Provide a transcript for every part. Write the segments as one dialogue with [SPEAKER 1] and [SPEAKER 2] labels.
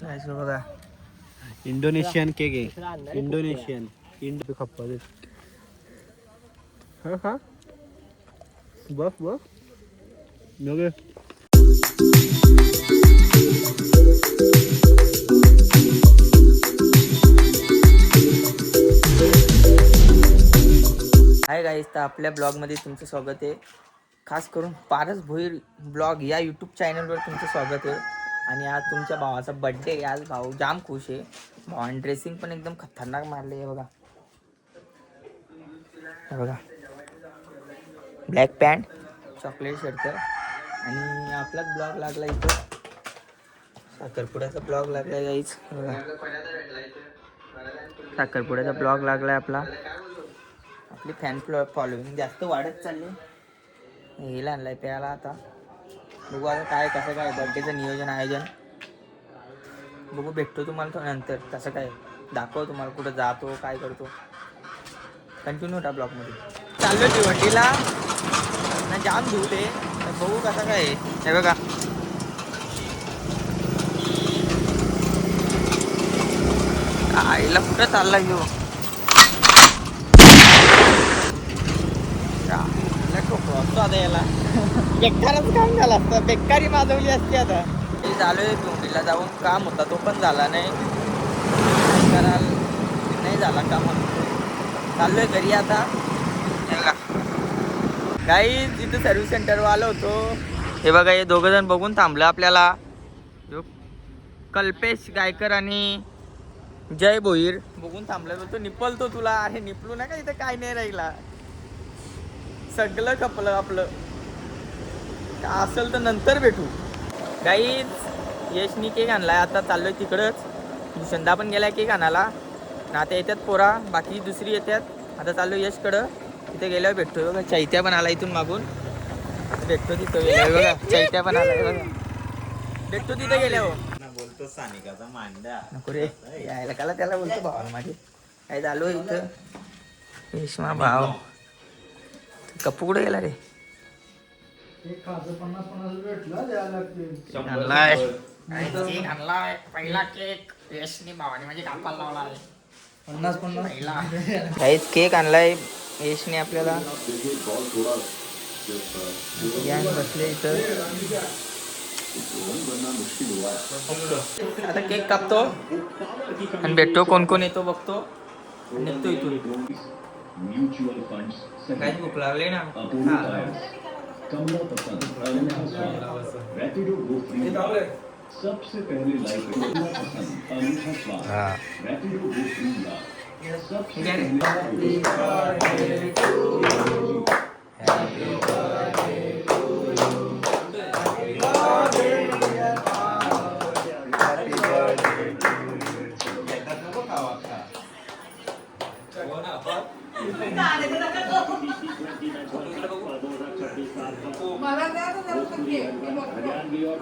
[SPEAKER 1] बघा.
[SPEAKER 2] Indonesian cake आहे. Indonesian. Indo खप्पा हा हा. बफ बफ नगे.
[SPEAKER 1] हाय गाईस तर आपल्या ब्लॉगमध्ये तुमचं स्वागत आहे. खास करून पारस भोईर ब्लॉग या यूट्यूब चॅनलवर तुमचं स्वागत आहे. आणि आज तुमच्या भावाचा बड्डे आहे. आज भाऊ जाम खुश आहे. भावाने ड्रेसिंग पण एकदम खतरनाक मारले आहे बघा. हे बघा. ब्लॅक पॅन्ट चॉकलेट शर्ट आणि आपलाच ब्लॉग लागला इथं. साखरपुड्याचा ब्लॉग लागला जाईच बघा. साखरपुड्याचा ब्लॉग लागला आपला. आपली फॅन फॉलोईंग जास्त वाढत चालली. हे आणलाय प्यायला आता. बघू आता काय कसं काय बर्थडेचं नियोजन आयोजन. बघू भेटतो तुम्हाला तो नंतर कसं काय. दाखव तुम्हाला कुठं जातो काय करतो. कंटिन्यू होता ब्लॉगमध्ये चाललो भिवंडीला ना जाम घेऊ ते बघू कसं काय. हे बघा. आईला कुठं चालला घेऊ आता याला. बेकारच काम झालं असतं. बेकारी माजवली असती आता. मी झालोय डोंगरीला जाऊन काम होता. तो पण झाला नाही. कराल. नाही झाला काम चाललोय घरी आता. काही तिथं सर्व्हिस सेंटरवर आलो होतो. हे बघा हे दोघं जण बघून थांबलं आपल्याला. कल्पेश गायकर आणि जय भोईर. बघून थांबलं होतो निपलतो तुला. अरे निपलू नका इथं. काय नाही राहिला. सगळं खपलं आपलं. असेल तर नंतर भेटू. काही यशनी केक आणलाय. आता चाललोय तिकडंच. दुसंदा पण गेलाय केक आणायला. आणि आता येतात पोरा. बाकी दुसरी येतात आता चाललो यशकडं. तिथे गेल्यावर भेटतोय बघा. चैत्या पण आला इथून मागून. भेटतो तिथं गेल्यावर बघा. चैत्या पण आलाय बघा. भेटतो तिथे गेल्यावर.
[SPEAKER 2] बोलतो सानिकाचा मांडा
[SPEAKER 1] नको रे. यायला काला त्याला बोलतो भावाला माझे काय झालो इथं? रेशमा भाव. कप्पू कुठे गेला रे? आणलाय. केक आणलाय. पहिला केक यशनी भावाने म्हणजे कापायला लावला पन्नास पन्नास. पहिला. काहीच केक आणलाय यशने आपल्याला. बसले इथं. आता केक कापतो. आणि भेटतो कोण कोण येतो बघतो. आणि निघतो इथून. सकाळी भूक लागली ना हा.
[SPEAKER 3] सबसे पहले लाइफ पसंद अनूठा स्वाद रैपिडो बूस्ट दूंगा
[SPEAKER 1] ठीक आहे रे?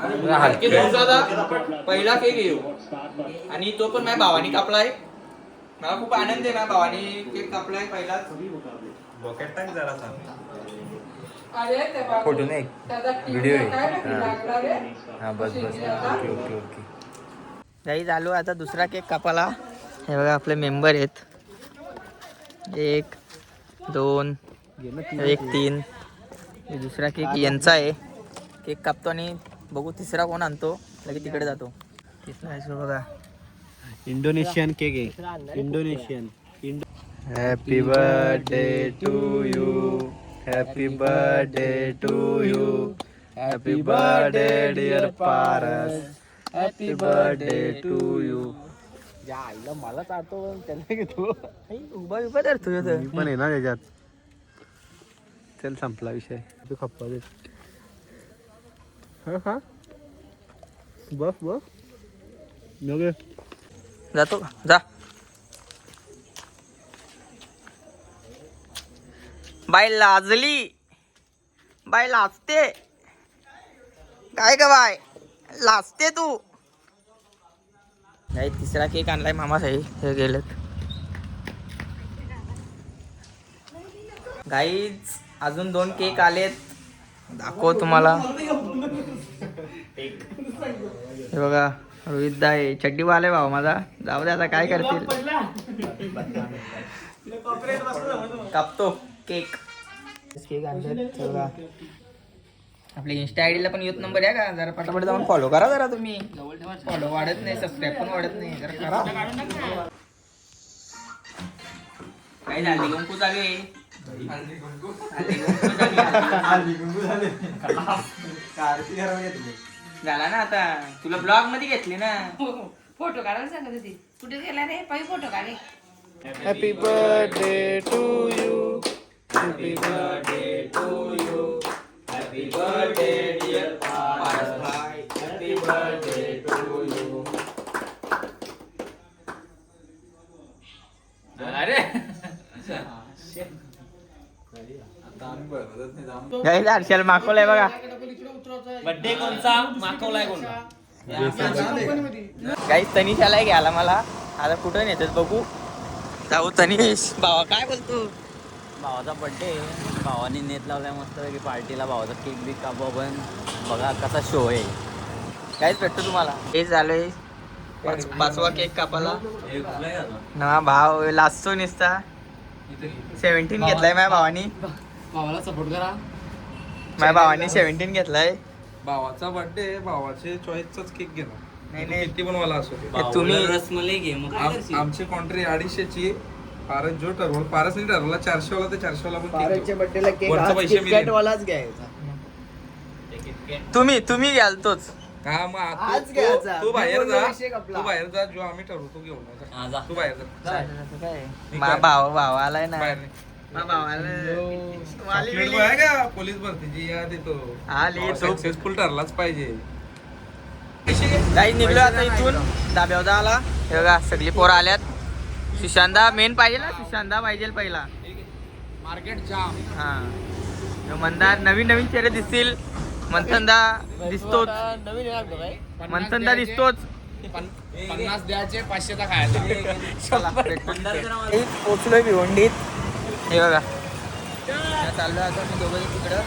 [SPEAKER 1] हलके दिवसाचा पहिला केक येऊ. आणि तो पण माझ्या भावानी कापलाय. मला खूप आनंद आहे माझ्या भावानी केक कापलाय पहिलाच.
[SPEAKER 2] डोक्यात टाक जरा
[SPEAKER 4] फोटो नाही. व्हिडिओ
[SPEAKER 5] व्हिडिओ
[SPEAKER 4] हा. बस बस. Okay okay okay.
[SPEAKER 1] काही झालो आता दुसरा केक कापाला हे बघा आपले मेंबर आहेत. एक दोन एक तीन. दुसरा केक यांचा आहे. केक कापतो आणि बघू तिसरा कोण आणतो लगेच तिकडे जातो. तिसरा आहे सो बघा.
[SPEAKER 2] इंडोनेशियन केक आहे. Indonesian Indo
[SPEAKER 4] happy birthday to you happy birthday to you happy birthday dear Paras happy birthday to you
[SPEAKER 2] मला चालतो त्याला घेतो?
[SPEAKER 1] उभा उभा तर.
[SPEAKER 2] पण आहे ना त्याच्यात. चल संपला विषय. तू खप्पा दे हा हा. नगे
[SPEAKER 1] जातो. का? जा. बाय लाजली. बाय लाजते. काय ग बाय लाजते तू. नाही तिसरा केक आणलाय मामा साई हे गेलेत. गाईच अजून दोन केक आलेत. दाखव तुम्हाला. हे बघा रोहित दाय चड्डी वाले भाऊ माझा. जाऊ दे आता काय करतील? कापतो केक. केक आणतात सगळा आपल्या इन्स्टा आयडीला पण युथ नंबर आहे का? जरा पटापट जाऊन फॉलो करा जरा तुम्ही. फॉलो वाढत नाही सबस्क्राईब पण वाढत नाही. जरा करा. काय झाली? गंकू चालू आहे. हल्दी कुंकू चालू आहे. झाला ना आता. तुला ब्लॉगमध्ये घेतली ना.
[SPEAKER 5] फोटो काढायला सांगत होती. कुठे गेला रे? पायी photo काढे.
[SPEAKER 4] Happy birthday to you happy
[SPEAKER 1] guys Harshal माखवलाय बघा.
[SPEAKER 6] बड्डे कोणचा? मागवलाय कोणता
[SPEAKER 1] गाईज तनिष आलाय घ्यायला मला. आता कुठं नेतात बघू. जाऊ तनिष. भावा काय बोलतो?
[SPEAKER 6] भावाचा बड्डे भावाने नेत लावलाय मस्त पैकी पार्टीला. भावाचा केक बिक कापू आपण. बघा कसा शो आहे.
[SPEAKER 1] काहीच भेटतो तुम्हाला. हे झालंय. पाच- पाचवा केक कापाला ना भाव लाजतो निसता सेव्हन्टीन घेतलाय माझ्या भावानी.
[SPEAKER 4] भावाला सपोर्ट करा.
[SPEAKER 1] माझ्या भावानी सेव्हन्टीन घेतलाय.
[SPEAKER 7] भावाचा बर्थडे भावाचे चॉईसचाच केक घेणार
[SPEAKER 1] नाही
[SPEAKER 7] तो
[SPEAKER 1] नाही
[SPEAKER 7] किती पण वाला असो
[SPEAKER 1] तुम्ही
[SPEAKER 6] रसमलाई घे मग काय
[SPEAKER 7] आम-
[SPEAKER 6] करशील?
[SPEAKER 7] आमची कॉन्ट्री अडीचशेची पारस जो ठरवलं पारसने ठरवला चारशे वाला ते चारशे वाला पण cake घेऊ.
[SPEAKER 2] बर्थडेला केक
[SPEAKER 7] वरचं पैसे.
[SPEAKER 2] वालाच घ्यायचा
[SPEAKER 1] तुम्ही तुम्ही घ्याल तोच
[SPEAKER 7] हा मग आ-
[SPEAKER 2] आज
[SPEAKER 7] तू-
[SPEAKER 2] घ्यायचा.
[SPEAKER 7] तू- तू बाहेर जा
[SPEAKER 2] विषय आपला.
[SPEAKER 7] तू बाहेर जा जो आम्ही ठरवतो घेऊन ये.
[SPEAKER 6] हा, जा.
[SPEAKER 7] तू बाहेर जा
[SPEAKER 1] काय मा भाव भाव आलाय ना
[SPEAKER 7] बाहेर नाही.
[SPEAKER 1] मा भावाला
[SPEAKER 7] चॉकलेट बॉय आहे का? पोलीस भरतीची याद येतो.
[SPEAKER 1] आली तो.
[SPEAKER 7] सक्सेसफुल ठरलाच पाहिजे.
[SPEAKER 1] काही निघलो आता इथून. दाब्यावदा आला हे बघा सगळी पोरं आल्यात. सुशांदा मेन पाहिजे ना सुशांदा पाहिजे पहिला.
[SPEAKER 2] मार्केट जाम
[SPEAKER 1] हा. मंदार नवीन नवीन चेहरे दिसतील. मंथनदा दिसतोच. मंथनदा दिसतोच.
[SPEAKER 2] पन्नास द्यायचे पाचशेचा खायचा
[SPEAKER 1] चला, भेटून ते. पोचलोय भिवंडीत. हे बघा. आता चाललोय आता मी दोघं तिकडं.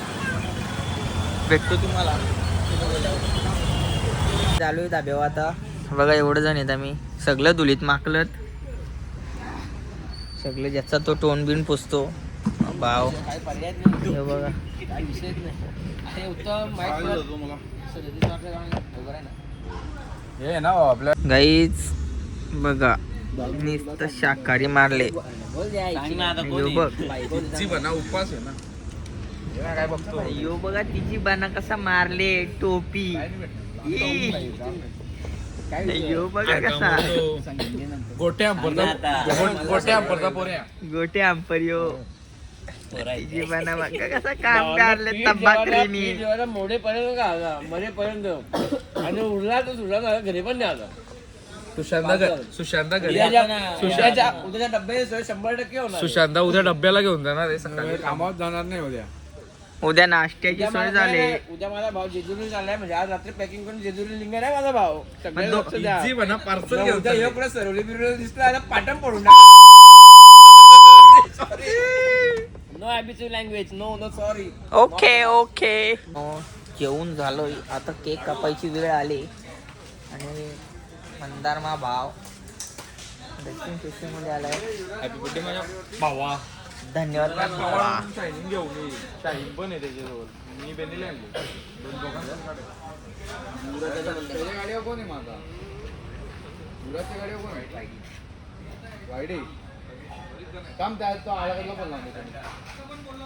[SPEAKER 1] भेटतो तुम्हाला. चालू आहे धाब्यावर आता. बघा एवढं जण येत आम्ही. सगळं धुलीत माकलत. सगळं ज्याचा तो टोन बिन पुसतो. भाव हे बघा.
[SPEAKER 7] हे ना आपल्या
[SPEAKER 1] गाईच बघा. नुसतं शाकाहारी मारले. यो? बघ.
[SPEAKER 7] जी बना उपवास आहे ना. काय बघतो
[SPEAKER 1] यो बघा तिची बाना कसा मारले टोपी. यो बघा कसा.
[SPEAKER 7] गोट्या. गोट्या पडता पोऱ्या.
[SPEAKER 1] गोटे आंपर यो. बाना बघा कसा काम काढले तंबाखरीनी
[SPEAKER 4] मोडेपर्यंत का मरेपर्यंत आणि उरला तर सुरला घरी पण नाही आला.
[SPEAKER 7] सुशांता घ- सुशांता घरी
[SPEAKER 4] उद्याच्या उद्याच्या डब्याची शंभर टक्के होणार
[SPEAKER 7] सुशांता उद्या डब्याला घेऊन जाणार आहे सकाळी.
[SPEAKER 2] कामावर जाणार नाही उद्या.
[SPEAKER 1] उद्या नाश्त्याची सोय झाली.
[SPEAKER 4] उद्या माझा भाऊ जेजुरी चाललाय म्हणजे आज रात्री पॅकिंग करून जेजुरी लिंग आहे माझा भाऊ. सगळे
[SPEAKER 1] दो-
[SPEAKER 4] लक्ष द्या.
[SPEAKER 7] जी म्हणा पार्सल घेऊन
[SPEAKER 4] उद्या
[SPEAKER 7] चालले.
[SPEAKER 4] कुठं सरवली बिरवली दिसला आता पाटण पडून no ॲबिच्यू language no no sorry
[SPEAKER 1] okay okay जेवून झालोय. आता केक कापायची वेळ आली. आणि मंदार मा भाव. फेसिंगमध्ये आलाय.
[SPEAKER 7] हॅपी बर्थडे माझ्या भावा.
[SPEAKER 1] धन्यवाद. भावा.
[SPEAKER 7] घेऊन ये. पण आहे त्याच्याजवळ. मी बेनीला आणली. दोन दोघांच्या गाड्या.
[SPEAKER 2] गाडीवर कोण आहे माझा? मुलाच्या गाडीवर कोण आहे? वाईडे. काम त्या तो बोलला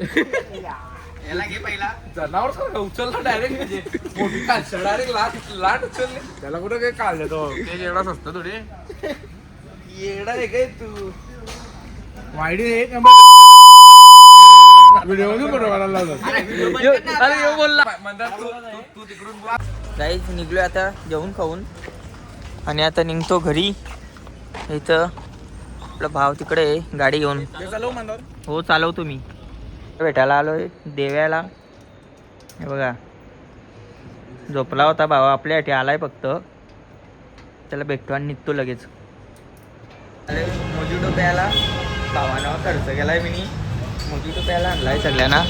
[SPEAKER 1] याला घे पहिला.
[SPEAKER 7] जनावर सारखं उचलला डायरेक्ट म्हणजे. मोठी कालशा डायरेक्ट लाट लाट उचलली.
[SPEAKER 2] त्याला कुठं काही काढलं तो?
[SPEAKER 7] ते एवढा स्वस्त थोडी.
[SPEAKER 1] येडा आहे काय तू?
[SPEAKER 2] वाईडे एक व्हिडिओ बनवायला लावलं
[SPEAKER 1] अरे यो बोलला.
[SPEAKER 7] म्हणतात तू तू- तू तिकडून बोल.
[SPEAKER 1] काहीच निघलोय आता जेवून खाऊन. आणि आता निघतो घरी. इथं आपला भाव तिकडे गाडी घेऊन. हो चालवतो मी. भेटायला आलोय देव्याला. हे बघा. झोपला होता भावा आपल्यासाठी आलाय फक्त. त्याला भेटतो आणि निघतो लगेच. अरे मोजिटो प्यायला भावानं खर्च केलाय मी मोजुटो प्यायला आणलाय सगळ्यांना.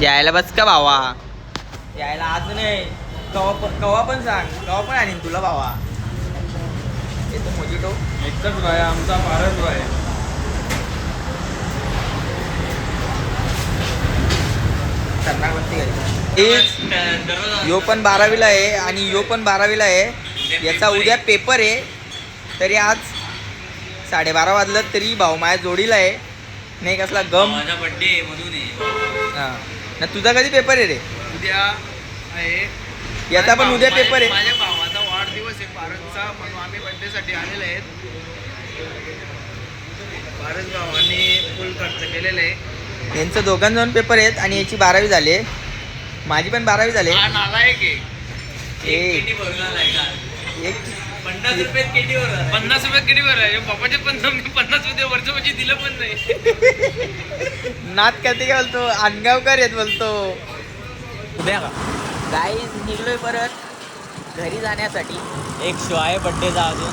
[SPEAKER 1] यायला बस का भावा? यायला आज नाही. कवा पण कवा पण सांग. कवा पण आणीन तुला भावा. येतो मोजुटो
[SPEAKER 7] एकच भाय आमचा फारच भाय.
[SPEAKER 1] खतरनाक यो पण बारावीला आहे आणि यो पण बारावीला आहे. याचा उद्या पेपर आहे. तरी आज साडेबारा वाजलं तरी भाऊ माझ्या जोडीला आहे. नाही कसला गम.
[SPEAKER 6] माझा बर्थडे म्हणून
[SPEAKER 1] हा. ना तुझा कधी पेपर आहे रे?
[SPEAKER 2] उद्या आहे.
[SPEAKER 1] याचा पण उद्या पेपर आहे.
[SPEAKER 2] माझ्या भावाचा वाढदिवस आहे पारसचा म्हणून आम्ही बर्थडेसाठी आलेले आहेत. पारस भावांनी फुल खर्च केलेला आहे.
[SPEAKER 1] यांचं दोघांजण पेपर आहेत आणि याची बारावी झाली आहे. माझी पण बारावी झाली.
[SPEAKER 2] हा
[SPEAKER 6] पन्नास रुपये किती भरून
[SPEAKER 2] पन्नास रुपये किती भरायचे बाबाचे पन्नास पन्नास रुपये वर्ष म्हणजे दिलं पण नाही.
[SPEAKER 1] नात करते काय बोलतो? अनगावकर येत बोलतो.
[SPEAKER 6] उद्या का?
[SPEAKER 1] गाई निघलोय परत घरी जाण्यासाठी.
[SPEAKER 6] एक शो आहे बर्थडेचा अजून.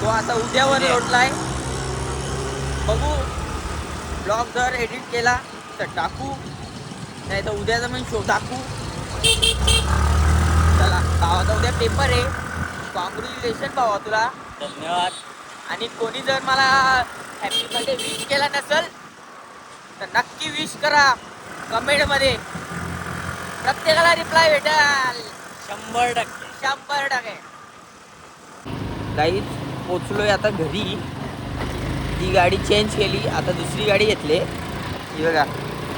[SPEAKER 1] तो आता उद्यावर लोटलाय. बघू. ब्लॉग जर एडिट केला तर टाकू नाही तर उद्याचा पण शो टाकू. चला भावाचा उद्या पेपर आहे. कॉंग्रॅच्युलेशन भावा तुला.
[SPEAKER 6] धन्यवाद.
[SPEAKER 1] आणि कोणी जर मला हॅपी बर्थडे विश केला नसेल तर नक्की विश करा. कमेंटमध्ये प्रत्येकाला रिप्लाय भेटेल.
[SPEAKER 6] शंभर टक्के.
[SPEAKER 1] शंभर टक्के. गाईच पोचलोय आता घरी. ती गाडी चेंज केली आता दुसरी गाडी घेतली. ही बघा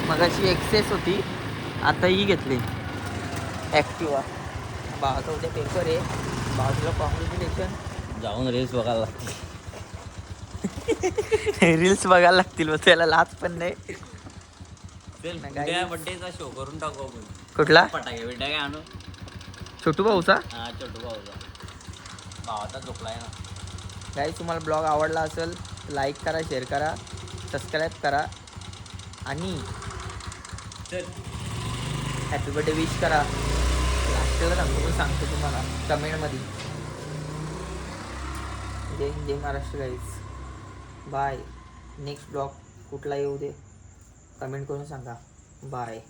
[SPEAKER 1] मगाशी एक्सेस होती आता ही घेतली. ॲक्टिवा भावाचा उद्या पेपर आहे. भावाला कॉंग्रॅच्युलेशन
[SPEAKER 6] जाऊन रेस बघायला लागते
[SPEAKER 1] रील्स बघायला लागतील मग त्याला लाच पण नाही.
[SPEAKER 6] बर्थडेचा शो करून टाकू आपण.
[SPEAKER 1] कुठला?
[SPEAKER 6] फटाके बिटाके आणू
[SPEAKER 1] छोटू भाऊचा?
[SPEAKER 6] हा छोटू भाऊचा. भावाचा झोपलाय ना.
[SPEAKER 1] काही तुम्हाला ब्लॉग आवडला असेल लाईक करा शेअर करा सबस्क्राईब करा आणि हॅपी बर्थडे विश करा. लास्टला सांगतो सांगतो तुम्हाला कमेंटमध्ये. जय हिंद जय Maharashtra guys bye next blog कुठला येऊ दे? कमेंट करून सांगा. बाय